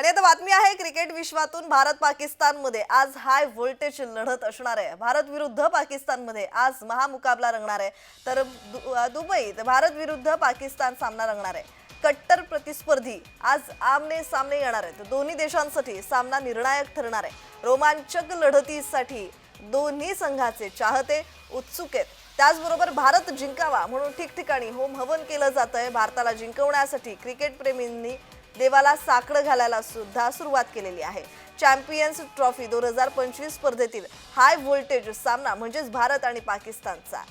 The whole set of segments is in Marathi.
आणि आता बातमी आहे क्रिकेट विश्वातून भारत पाकिस्तानमध्ये आज हाय व्होल्टेज लढत असणार आहे. भारत विरुद्ध पाकिस्तानमध्ये आज महामुकाबला रंगणार आहे. तर दु- दुबईत भारत विरुद्ध पाकिस्तान सामना रंगणार आहे. कट्टर प्रतिस्पर्धी आज आमने सामने येणार आहेत. दोन्ही देशांसाठी सामना निर्णायक ठरणार आहे. रोमांचक लढतीसाठी दोन्ही संघाचे चाहते उत्सुक आहेत. त्याचबरोबर भारत जिंकावा म्हणून ठिकठिकाणी होम हवन केलं जात आहे भारताला जिंकवण्यासाठी क्रिकेट प्रेमींनी देवाला साकडं घालायला सुद्धा सुरुवात केलेली आहे. चॅम्पियन्स ट्रॉफी दोन हजार पंचवीस स्पर्धेतील हाय व्होल्टेज सामना म्हणजेच भारत आणि पाकिस्तानचा.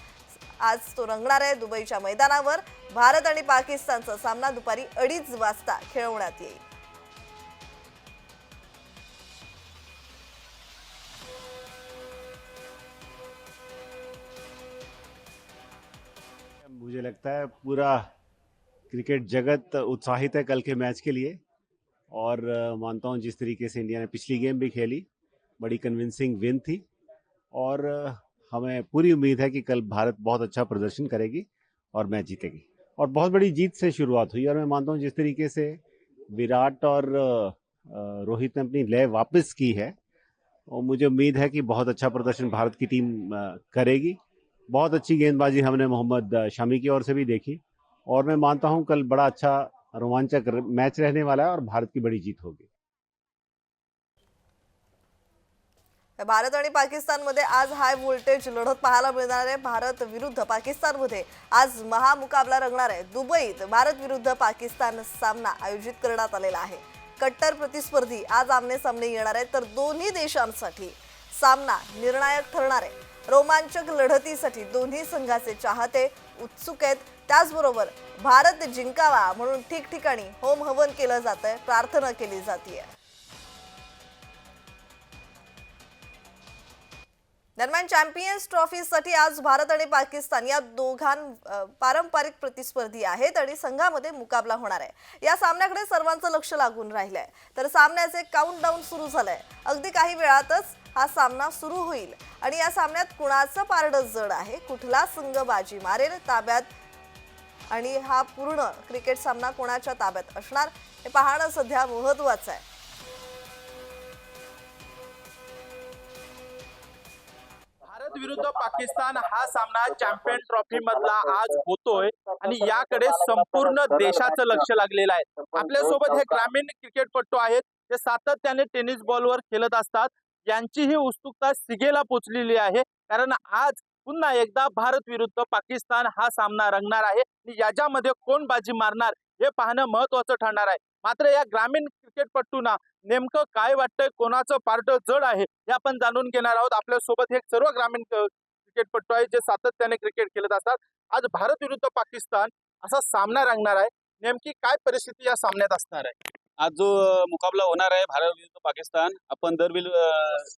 आज तो रंगणार आहे दुबईच्या मैदानावर. भारत आणि पाकिस्तानचा सामना दुपारी अडीच वाजता खेळवण्यात येईल. मुझे लगता है पूरा क्रिकेट जगत उत्साहित है कल के मैच के लिए। और मानता हूँ जिस तरीके से इंडिया ने पिछली गेम भी खेली, बड़ी कन्विंसिंग विन थी। और हमें पूरी उम्मीद है कि कल भारत बहुत अच्छा प्रदर्शन करेगी और मैच जीतेगी। और बहुत बड़ी जीत से शुरुआत हुई। और मैं मानता हूँ जिस तरीके से विराट और रोहित ने अपनी लय वापस की है, और मुझे उम्मीद है कि बहुत अच्छा प्रदर्शन भारत की टीम करेगी। बहुत अच्छी गेंदबाजी हमने मोहम्मद शमी की ओर से भी देखी। और मैं मानता हूं कल बड़ा अच्छा रोमांचक मैच रहने वाला है और भारत की बड़ी जीत होगी। भारत आणि पाकिस्तानमध्ये आज हाय व्होल्टेज लढत पाहायला मिळणार आहे. भारत विरुद्ध पाकिस्तानमध्ये आज महामुकाबला रंगणार आहे. दुबईत भारत विरुद्ध पाकिस्तान सामना आयोजित करण्यात आलेला आहे. कट्टर प्रतिस्पर्धी आज आमने सामने येणार आहेत तर दोन्ही देशांसाठी सामना निर्णायक ठरणार आहे. रोमांचक लढतीसाठी दोन्ही संघाचे चाहते उत्सुक आहेत. त्याचबरोबर भारत जिंकावा म्हणून ठिकठिकाणी होम हवन केलं जात आहे प्रार्थना केली जाते दरम्यान चॅम्पियन्स ट्रॉफीसाठी आज भारत आणि पाकिस्तान या दोघां पारंपरिक प्रतिस्पर्धी आहेत आणि संघामध्ये मुकाबला होणार आहे. या सामन्याकडे सर्वांचं लक्ष लागून राहिलंय. तर सामन्याचे काउंट डाऊन सुरू झालंय. अगदी काही वेळातच हा सामना सुरू होईल. आणि या सामन्यात कुणाचं पारडं जड आहे कुठला संघ बाजी मारेल ताब्यात? आणि हा पूर्ण क्रिकेट सामना कोणाच्या ताब्यात असणार हे पाहणं सध्या महत्वाचं आहे. विरुद्ध पाकिस्तान हा सामना चॅम्पियन ट्रॉफी मधला आज होतोय आणि याकडे संपूर्ण देशाचं लक्ष लागलेलं आहे. आपल्यासोबत हे ग्रामीण क्रिकेटपटू आहेत जे सातत्याने टेनिस बॉलवर खेळत असतात. यांची ही उत्सुकता सिगेला पोचलेली आहे. कारण आज पुन्हा एकदा भारत विरुद्ध पाकिस्तान हा सामना रंगणार आहे आणि याच्यामध्ये कोण बाजी मारणार हे पाहणं महत्वाचं ठरणार आहे. मात्र या ग्रामीण क्रिकेटपटूंना नेमकं काय वाटतंय? कोणाचं पार्ट जड आहे? हे आपण जाणून घेणार आहोत. आपल्यासोबत हे सर्व ग्रामीण क्रिकेटपट्टू क्रिकेटपटू आहेत जे सातत्याने क्रिकेट खेळत असतात. आज भारत विरुद्ध पाकिस्तान असा सामना रंगणार आहे. नेमकी काय परिस्थिती या सामन्यात असणार आहे? आज जो मुकाबला होणार आहे भारत विरुद्ध पाकिस्तान आपण दरविल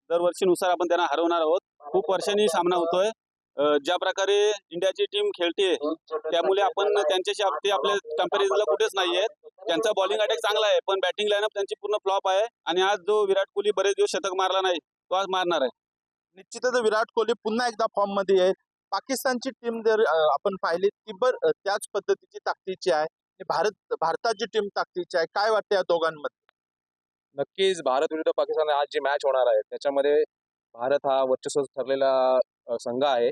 दरवर्षीनुसार आपण त्यांना हरवणार आहोत. खूप वर्षांनी सामना होतोय. ज्या प्रकारे इंडियाची टीम खेळते त्यामुळे आपण त्यांच्याशी ते आपल्या कम्पॅरिझनला कुठेच नाही आहेत त्यांचा बॉलिंग अटॅक चांगला आहे पण बॅटिंग लाईनअप त्यांची पूर्ण फ्लॉप आहे. आणि आज जो विराट कोहली बरेच दिवस शतक मारला नाही तो आज मारणार आहे. निश्चितच विराट कोहली पुन्हा एकदा फॉर्ममध्ये आहे. पाकिस्तानची टीम जर आपण पाहिली ती बर त्याच पद्धतीची ताकदीची आहे. आणि भारत भारताची टीम ताकदीची आहे. काय वाटतं या दोघांमध्ये? नक्कीच भारत विरुद्ध पाकिस्तान आज जी मॅच होणार आहे त्याच्यामध्ये भारत हा वर्चस्व ठरलेला संघ आहे.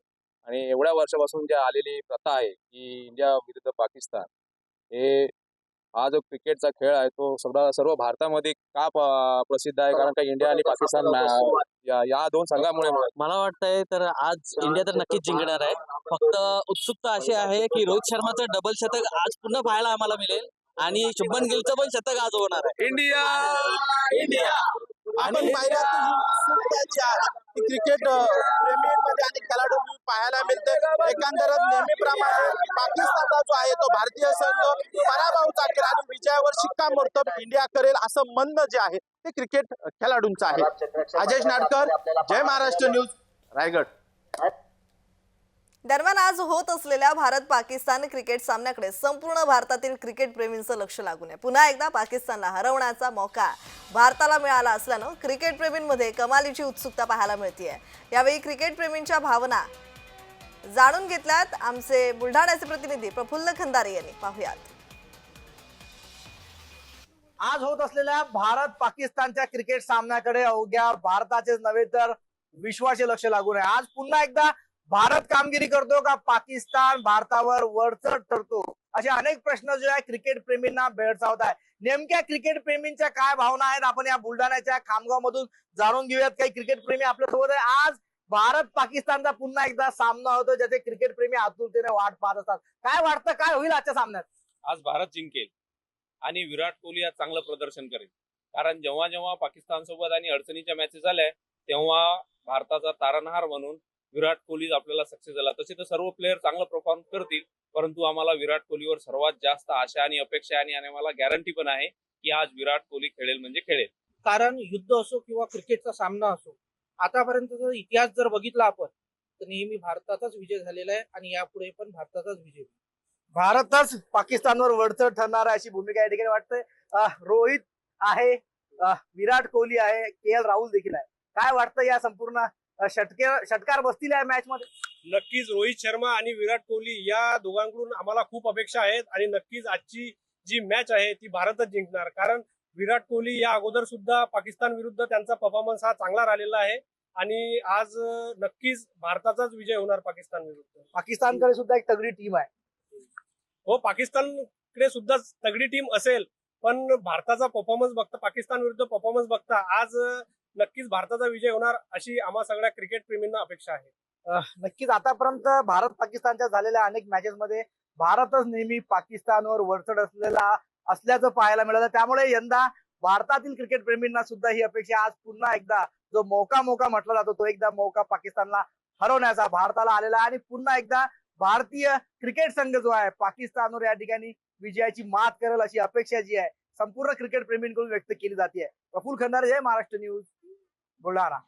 आणि एवढ्या वर्षापासून जी आलेली प्रथा आहे की इंडिया विरुद्ध पाकिस्तान हे हा जो क्रिकेटचा खेळ आहे तो सगळा सर्व भारतामध्ये का प्रसिद्ध आहे? कारण का इंडिया आणि पाकिस्तान मॅ- या या दोन संघामुळे मला वाटतंय तर आज इंडिया तर नक्कीच जिंकणार आहे. फक्त उत्सुकता अशी आहे की रोहित शर्माचं डबल शतक आज पुन्हा पाहायला आम्हाला मिळेल आणि शुभमन गिलचं पण शतक आज होणार आहे. इंडिया! इंडिया! आपण क्रिकेट प्रेमीमध्ये आणि खेळाडूंनी पाहायला मिळते एकंदरच नेहमीप्रमाणे आहे तो भारतीय संघ पराभव चाकेल आणि विजयावर शिक्कामोर्तब इंडिया करेल असं म्हणणं जे आहे ते क्रिकेट खेळाडूंचं आहे. अजय नाडकर जय महाराष्ट्र न्यूज रायगड. दरम्यान आज होत असलेल्या भारत पाकिस्तान क्रिकेट सामन्याकडे संपूर्ण भारतातील क्रिकेट प्रेमींचं लक्ष लागून आहे. पुन्हा एकदा पाकिस्तानला हरवण्याचा मौका भारताला मिळाला असल्यानं क्रिकेट प्रेमींमध्ये कमालीची उत्सुकता पाहायला मिळते यावेळी क्रिकेट प्रेमींच्या भावना जाणून घेतल्यात आमचे बुलढाण्याचे प्रतिनिधी प्रफुल्ल खंदारे यांनी. पाहुयात. आज होत असलेल्या भारत पाकिस्तानच्या क्रिकेट सामन्याकडे अवघ्या भारताचेच नव्हे तर विश्वाचे लक्ष लागून आहे. आज पुन्हा एकदा भारत कामगिरी करतो का पाकिस्तान भारतावर वरचढ ठरतो असे अनेक प्रश्न जे आहे क्रिकेट प्रेमींना भेडसावत आहे. नेमक्या क्रिकेट प्रेमींच्या काय भावना आहेत? आपण या बुलढाण्याच्या खामगाव मधून जाणून घेऊयात. काही क्रिकेट प्रेमी आपल्यासोबत आहे. आज भारत पाकिस्तानचा पुन्हा एकदा सामना होतो ज्याचे क्रिकेट प्रेमी आतुरतेने वाट पाहत असतात. काय वाटतं काय होईल आजच्या सामन्यात? आज भारत जिंकेल आणि विराट कोहली आज चांगलं प्रदर्शन करेल. कारण जेव्हा जेव्हा पाकिस्तान सोबत आणि अडचणीच्या मॅचेस झाल्या तेव्हा भारताचा तारणहार म्हणून विराट कोहली आपल्याला सक्सेस झाला. तसे तर सर्व प्लेअर चांगलं परफॉर्म करतील परंतु आम्हाला विराट कोहलीवर सर्वात जास्त आशा आणि अपेक्षा आहे आणि आम्हाला गॅरंटी पण आहे की आज विराट कोहली खेळेल म्हणजे खेळेल. कारण युद्ध असो किंवा क्रिकेटचा सामना असो आतापर्यंतचा इतिहास जर बघितला आपण तर नेहमी भारताचाच विजय झालेला आहे आणि यापुढे पण भारताचाच विजय होईल. भारतच पाकिस्तानवर वरचढ ठरणार आहे अशी भूमिका या ठिकाणी वाटते रोहित आहे विराट कोहली आहे के एल राहुल देखील आहे. काय वाटतं या संपूर्ण षटके षटकार बसतील या मॅच मध्ये नक्कीच रोहित शर्मा आणि विराट कोहली या दोघांकडून आम्हाला खूप अपेक्षा आहेत आणि नक्कीच आजची जी मॅच आहे ती भारतच जिंकणार. कारण विराट कोहली या अगोदर सुद्धा पाकिस्तान विरुद्ध त्यांचा परफॉर्मन्स हा चांगला राहिलेला आहे. आणि आज नक्कीच भारताचाच विजय होणार पाकिस्तान विरुद्ध. पाकिस्तानकडे सुद्धा एक तगडी टीम आहे. हो पाकिस्तानकडे सुद्धा तगडी टीम असेल पण भारताचा परफॉर्मन्स बघता पाकिस्तान विरुद्ध परफॉर्मन्स बघता आज नक्कीच भारताचा विजय होणार अशी आम्हा सगळ्या क्रिकेट प्रेमींना अपेक्षा आहे. नक्कीच आतापर्यंत भारत पाकिस्तानच्या झालेल्या अनेक मॅचेस मध्ये भारतच नेहमी पाकिस्तानवर वरचढ असलेला असल्याचं पाहायला मिळालं. त्यामुळे यंदा भारतातील क्रिकेट प्रेमींना सुद्धा ही अपेक्षा आज पुन्हा एकदा जो मौका मौका म्हटला जातो तो एकदा मौका पाकिस्तानला हरवण्याचा भारताला आलेला आहे. आणि पुन्हा एकदा भारतीय क्रिकेट संघ जो आहे पाकिस्तानवर या ठिकाणी विजयाची मात करेल अशी अपेक्षा जी आहे संपूर्ण क्रिकेट प्रेमींकडून व्यक्त केली जाते. प्रफुल खंदारे जय महाराष्ट्र न्यूज बुलढाणा.